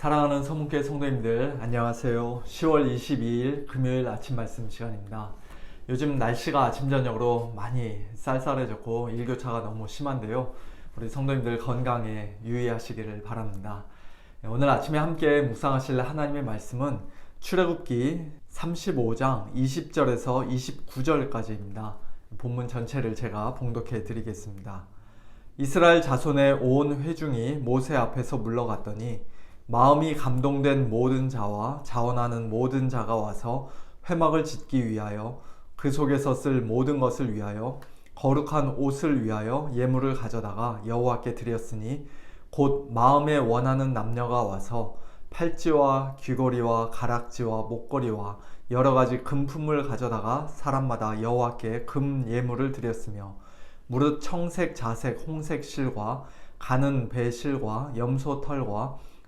사랑하는 서문교회 성도님들 안녕하세요. 10월 22일 금요일 아침 말씀 시간입니다. 요즘 날씨가 아침 저녁으로 많이 쌀쌀해졌고 일교차가 너무 심한데요. 우리 성도님들 건강에 유의하시기를 바랍니다. 오늘 아침에 함께 묵상하실 하나님의 말씀은 출애굽기 35장 20절에서 29절까지입니다. 본문 전체를 제가 봉독해 드리겠습니다. 이스라엘 자손의 온 회중이 모세 앞에서 물러갔더니 마음이 감동된 모든 자와 자원하는 모든 자가 와서 회막을 짓기 위하여 그 속에서 쓸 모든 것을 위하여 거룩한 옷을 위하여 예물을 가져다가 여호와께 드렸으니 곧 마음에 원하는 남녀가 와서 팔찌와 귀걸이와 가락지와 목걸이와 여러 가지 금품을 가져다가 사람마다 여호와께 금 예물을 드렸으며 무릇 청색, 자색, 홍색 실과 가는 배 실과 염소 털과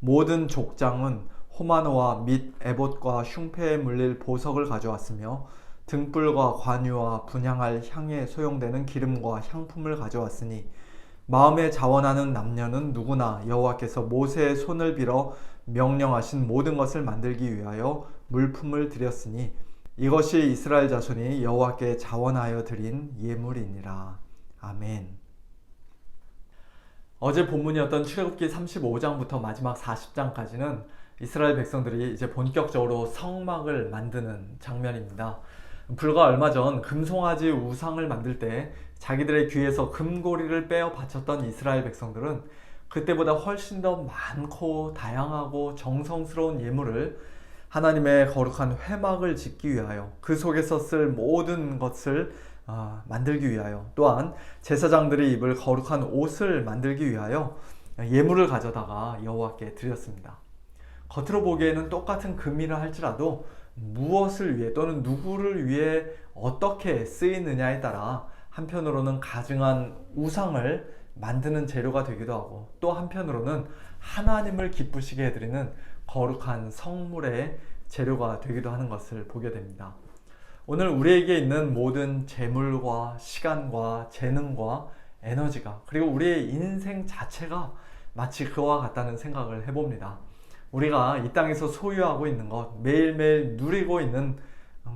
모든 족장은 호마노와 및 에봇과 흉패에 물릴 보석을 가져왔으며 등불과 관유와 분향할 향에 소용되는 기름과 향품을 가져왔으니 마음에 자원하는 남녀는 누구나 여호와께서 모세의 손을 빌어 명령하신 모든 것을 만들기 위하여 물품을 드렸으니 이것이 이스라엘 자손이 여호와께 자원하여 드린 예물이니라. 아멘. 어제 본문이었던 출애굽기 35장부터 마지막 40장까지는 이스라엘 백성들이 이제 본격적으로 성막을 만드는 장면입니다. 불과 얼마 전 금송아지 우상을 만들 때 자기들의 귀에서 금고리를 빼어 바쳤던 이스라엘 백성들은 그때보다 훨씬 더 많고 다양하고 정성스러운 예물을 하나님의 거룩한 회막을 짓기 위하여 그 속에서 쓸 모든 것을 아, 만들기 위하여 또한 제사장들이 입을 거룩한 옷을 만들기 위하여 예물을 가져다가 여호와께 드렸습니다. 겉으로 보기에는 똑같은 금이라 할지라도 무엇을 위해 또는 누구를 위해 어떻게 쓰이느냐에 따라 한편으로는 가증한 우상을 만드는 재료가 되기도 하고 또 한편으로는 하나님을 기쁘시게 해드리는 거룩한 성물의 재료가 되기도 하는 것을 보게 됩니다. 오늘 우리에게 있는 모든 재물과 시간과 재능과 에너지가 그리고 우리의 인생 자체가 마치 그와 같다는 생각을 해봅니다. 우리가 이 땅에서 소유하고 있는 것, 매일매일 누리고 있는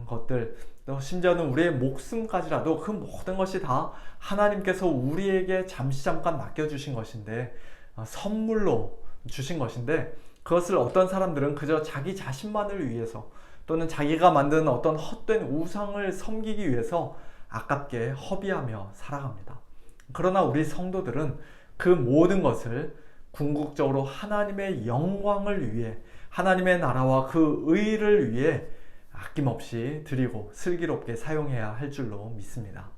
것들, 또 심지어는 우리의 목숨까지라도 그 모든 것이 다 하나님께서 우리에게 잠시 잠깐 맡겨주신 것인데, 어, 선물로 주신 것인데, 그것을 어떤 사람들은 그저 자기 자신만을 위해서 또는 자기가 만든 어떤 헛된 우상을 섬기기 위해서 아깝게 허비하며 살아갑니다. 그러나 우리 성도들은 그 모든 것을 궁극적으로 하나님의 영광을 위해 하나님의 나라와 그 의를 위해 아낌없이 드리고 슬기롭게 사용해야 할 줄로 믿습니다.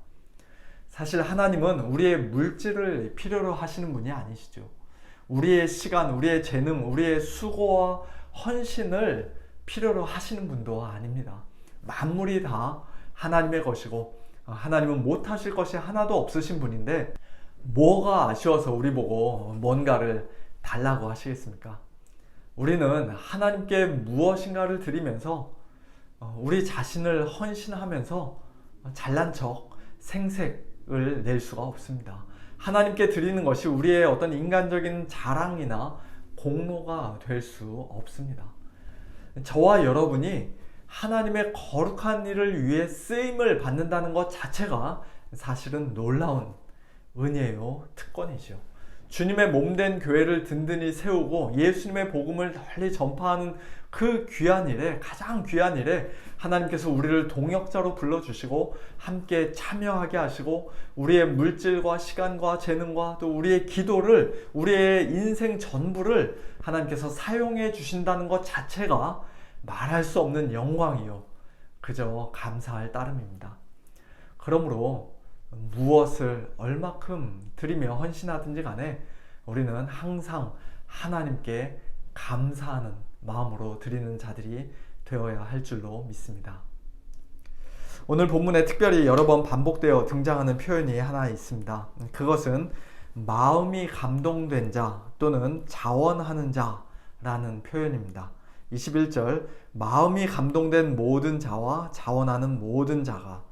사실 하나님은 우리의 물질을 필요로 하시는 분이 아니시죠. 우리의 시간, 우리의 재능, 우리의 수고와 헌신을 필요로 하시는 분도 아닙니다. 만물이 다 하나님의 것이고 하나님은 못하실 것이 하나도 없으신 분인데 뭐가 아쉬워서 우리 보고 뭔가를 달라고 하시겠습니까? 우리는 하나님께 무엇인가를 드리면서 우리 자신을 헌신하면서 잘난 척 생색을 낼 수가 없습니다. 하나님께 드리는 것이 우리의 어떤 인간적인 자랑이나 공로가 될 수 없습니다. 저와 여러분이 하나님의 거룩한 일을 위해 쓰임을 받는다는 것 자체가 사실은 놀라운 은혜요, 특권이죠. 주님의 몸된 교회를 든든히 세우고 예수님의 복음을 널리 전파하는 그 귀한 일에 가장 귀한 일에 하나님께서 우리를 동역자로 불러주시고 함께 참여하게 하시고 우리의 물질과 시간과 재능과 또 우리의 기도를 우리의 인생 전부를 하나님께서 사용해 주신다는 것 자체가 말할 수 없는 영광이요. 그저 감사할 따름입니다. 그러므로 무엇을 얼마큼 드리며 헌신하든지 간에 우리는 항상 하나님께 감사하는 마음으로 드리는 자들이 되어야 할 줄로 믿습니다. 오늘 본문에 특별히 여러 번 반복되어 등장하는 표현이 하나 있습니다. 그것은 마음이 감동된 자 또는 자원하는 자라는 표현입니다. 21절 마음이 감동된 모든 자와 자원하는 모든 자가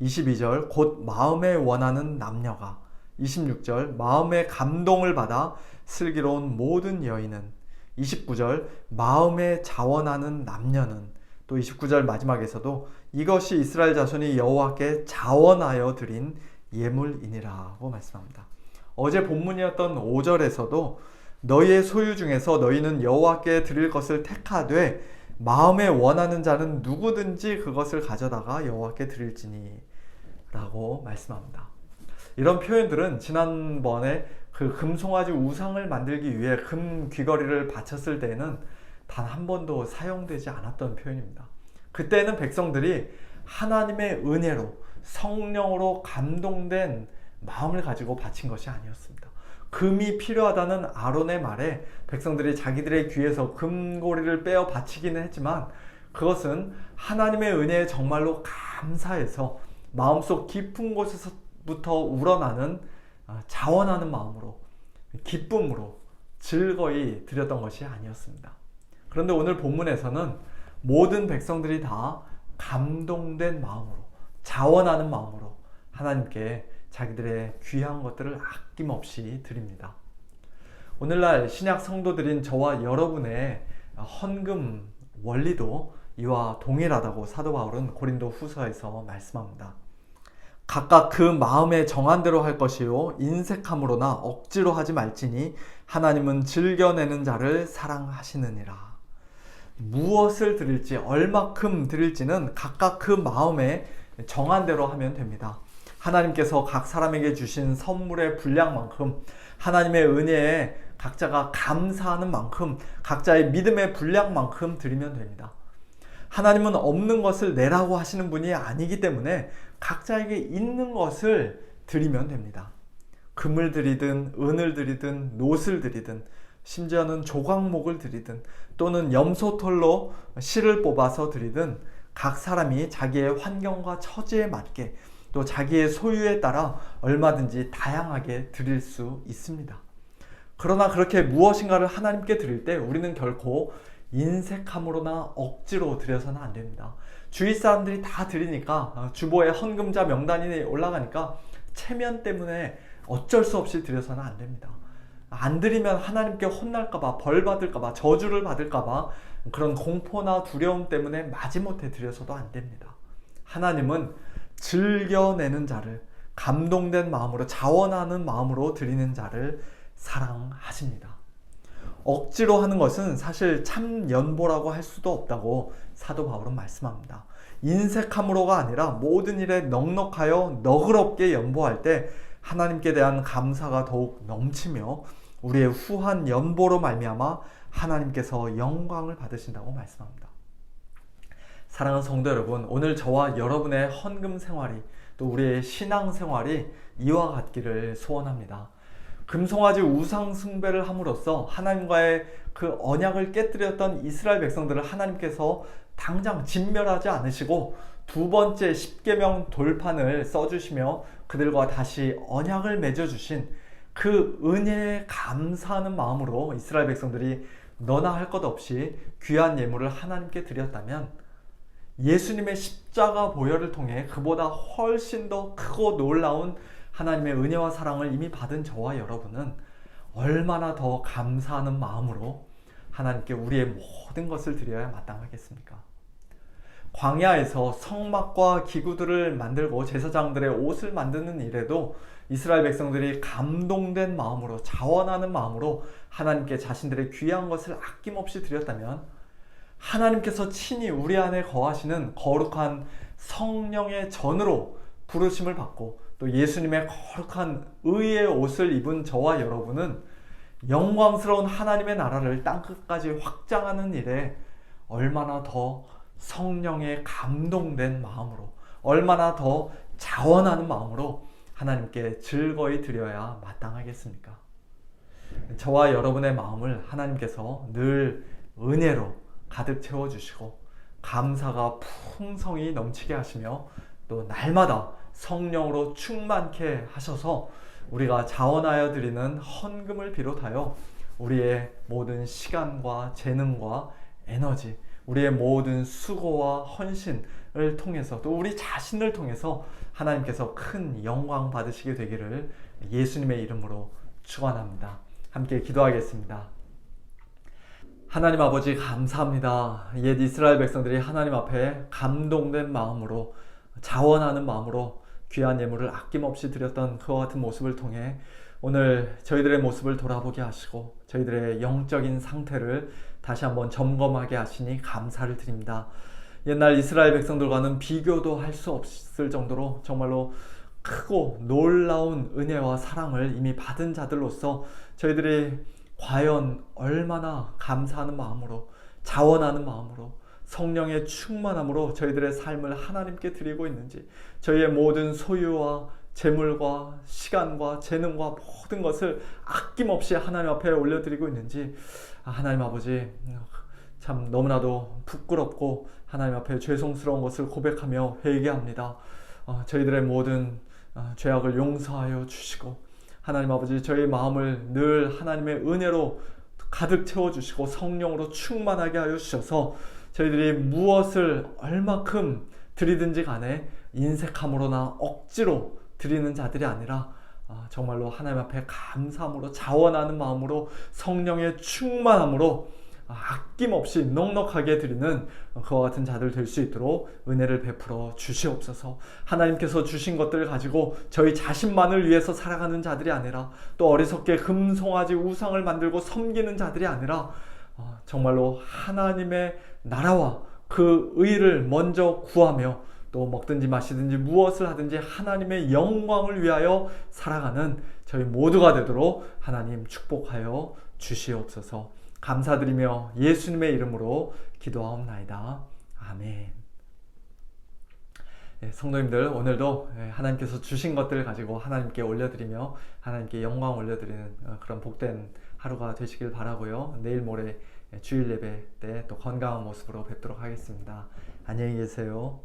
22절 곧 마음에 원하는 남녀가. 26절 마음의 감동을 받아 슬기로운 모든 여인은. 29절 마음에 자원하는 남녀는. 또 29절 마지막에서도 이것이 이스라엘 자손이 여호와께 자원하여 드린 예물이니라고 말씀합니다. 어제 본문이었던 5절에서도 너희의 소유 중에서 너희는 여호와께 드릴 것을 택하되 마음에 원하는 자는 누구든지 그것을 가져다가 여호와께 드릴지니 라고 말씀합니다. 이런 표현들은 지난번에 그 금송아지 우상을 만들기 위해 금 귀걸이를 바쳤을 때에는 단 한 번도 사용되지 않았던 표현입니다. 그때는 백성들이 하나님의 은혜로 성령으로 감동된 마음을 가지고 바친 것이 아니었습니다. 금이 필요하다는 아론의 말에 백성들이 자기들의 귀에서 금고리를 빼어 바치기는 했지만 그것은 하나님의 은혜에 정말로 감사해서 마음속 깊은 곳에서부터 우러나는 아, 자원하는 마음으로 기쁨으로 즐거이 드렸던 것이 아니었습니다. 그런데 오늘 본문에서는 모든 백성들이 다 감동된 마음으로 자원하는 마음으로 하나님께 자기들의 귀한 것들을 아낌없이 드립니다. 오늘날 신약 성도들인 저와 여러분의 헌금 원리도 이와 동일하다고 사도 바울은 고린도 후서에서 말씀합니다. 각각 그 마음에 정한 대로 할 것이요 인색함으로나 억지로 하지 말지니 하나님은 즐겨내는 자를 사랑하시느니라. 무엇을 드릴지 얼마큼 드릴지는 각각 그 마음에 정한 대로 하면 됩니다. 하나님께서 각 사람에게 주신 선물의 분량만큼 하나님의 은혜에 각자가 감사하는 만큼 각자의 믿음의 분량만큼 드리면 됩니다. 하나님은 없는 것을 내라고 하시는 분이 아니기 때문에 각자에게 있는 것을 드리면 됩니다. 금을 드리든 은을 드리든 노을 드리든 심지어는 조각목을 드리든 또는 염소털로 실을 뽑아서 드리든 각 사람이 자기의 환경과 처지에 맞게 또 자기의 소유에 따라 얼마든지 다양하게 드릴 수 있습니다. 그러나 그렇게 무엇인가를 하나님께 드릴 때 우리는 결코 인색함으로나 억지로 드려서는 안 됩니다. 주위 사람들이 다 드리니까 어, 주보에 헌금자 명단이 올라가니까 체면 때문에 어쩔 수 없이 드려서는 안 됩니다. 안 드리면 하나님께 혼날까봐 벌 받을까봐 저주를 받을까봐 그런 공포나 두려움 때문에 마지못해 드려서도 안 됩니다. 하나님은 즐겨내는 자를 감동된 마음으로 자원하는 마음으로 드리는 자를 사랑하십니다. 억지로 하는 것은 사실 참 연보라고 할 수도 없다고 사도 바울은 말씀합니다. 인색함으로가 아니라 모든 일에 넉넉하여 너그럽게 연보할 때 하나님께 대한 감사가 더욱 넘치며 우리의 후한 연보로 말미암아 하나님께서 영광을 받으신다고 말씀합니다. 사랑하는 성도 여러분, 오늘 저와 여러분의 헌금 생활이 또 우리의 신앙 생활이 이와 같기를 소원합니다. 금송아지 우상 숭배를 함으로써 하나님과의 그 언약을 깨뜨렸던 이스라엘 백성들을 하나님께서 당장 진멸하지 않으시고 두 번째 십계명 돌판을 써주시며 그들과 다시 언약을 맺어주신 그 은혜에 감사하는 마음으로 이스라엘 백성들이 너나 할 것 없이 귀한 예물을 하나님께 드렸다면 예수님의 십자가 보혈을 통해 그보다 훨씬 더 크고 놀라운 하나님의 은혜와 사랑을 이미 받은 저와 여러분은 얼마나 더 감사하는 마음으로 하나님께 우리의 모든 것을 드려야 마땅하겠습니까? 광야에서 성막과 기구들을 만들고 제사장들의 옷을 만드는 일에도 이스라엘 백성들이 감동된 마음으로 자원하는 마음으로 하나님께 자신들의 귀한 것을 아낌없이 드렸다면 하나님께서 친히 우리 안에 거하시는 거룩한 성령의 전으로 부르심을 받고 또 예수님의 거룩한 의의 옷을 입은 저와 여러분은 영광스러운 하나님의 나라를 땅끝까지 확장하는 일에 얼마나 더 성령에 감동된 마음으로 얼마나 더 자원하는 마음으로 하나님께 즐거이 드려야 마땅하겠습니까? 저와 여러분의 마음을 하나님께서 늘 은혜로 가득 채워주시고 감사가 풍성히 넘치게 하시며 또 날마다 성령으로 충만케 하셔서 우리가 자원하여 드리는 헌금을 비롯하여 우리의 모든 시간과 재능과 에너지, 우리의 모든 수고와 헌신을 통해서 또 우리 자신을 통해서 하나님께서 큰 영광 받으시게 되기를 예수님의 이름으로 축원합니다. 함께 기도하겠습니다. 하나님 아버지 감사합니다. 옛 이스라엘 백성들이 하나님 앞에 감동된 마음으로 자원하는 마음으로 귀한 예물을 아낌없이 드렸던 그와 같은 모습을 통해 오늘 저희들의 모습을 돌아보게 하시고 저희들의 영적인 상태를 다시 한번 점검하게 하시니 감사를 드립니다. 옛날 이스라엘 백성들과는 비교도 할 수 없을 정도로 정말로 크고 놀라운 은혜와 사랑을 이미 받은 자들로서 저희들이 과연 얼마나 감사하는 마음으로 자원하는 마음으로 성령의 충만함으로 저희들의 삶을 하나님께 드리고 있는지 저희의 모든 소유와 재물과 시간과 재능과 모든 것을 아낌없이 하나님 앞에 올려드리고 있는지 아, 하나님 아버지 참 너무나도 부끄럽고 하나님 앞에 죄송스러운 것을 고백하며 회개합니다. 어, 저희들의 모든 어, 죄악을 용서하여 주시고 하나님 아버지 저희 마음을 늘 하나님의 은혜로 가득 채워주시고 성령으로 충만하게 하여 주셔서 저희들이 무엇을 얼마큼 드리든지 간에 인색함으로나 억지로 드리는 자들이 아니라 아, 정말로 하나님 앞에 감사함으로 자원하는 마음으로 성령의 충만함으로 아낌없이 넉넉하게 드리는 그와 같은 자들 될 수 있도록 은혜를 베풀어 주시옵소서. 하나님께서 주신 것들을 가지고 저희 자신만을 위해서 살아가는 자들이 아니라 또 어리석게 금송아지 우상을 만들고 섬기는 자들이 아니라 어, 정말로 하나님의 나라와 그 의를 먼저 구하며 또 먹든지 마시든지 무엇을 하든지 하나님의 영광을 위하여 살아가는 저희 모두가 되도록 하나님 축복하여 주시옵소서. 감사드리며 예수님의 이름으로 기도하옵나이다. 아멘. 예, 성도님들 오늘도 예, 하나님께서 주신 것들을 가지고 하나님께 올려드리며 하나님께 영광 올려드리는 어, 그런 복된 하루가 되시길 바라고요. 내일 모레 예, 주일 예배 때 또 건강한 모습으로 뵙도록 하겠습니다. 안녕히 계세요.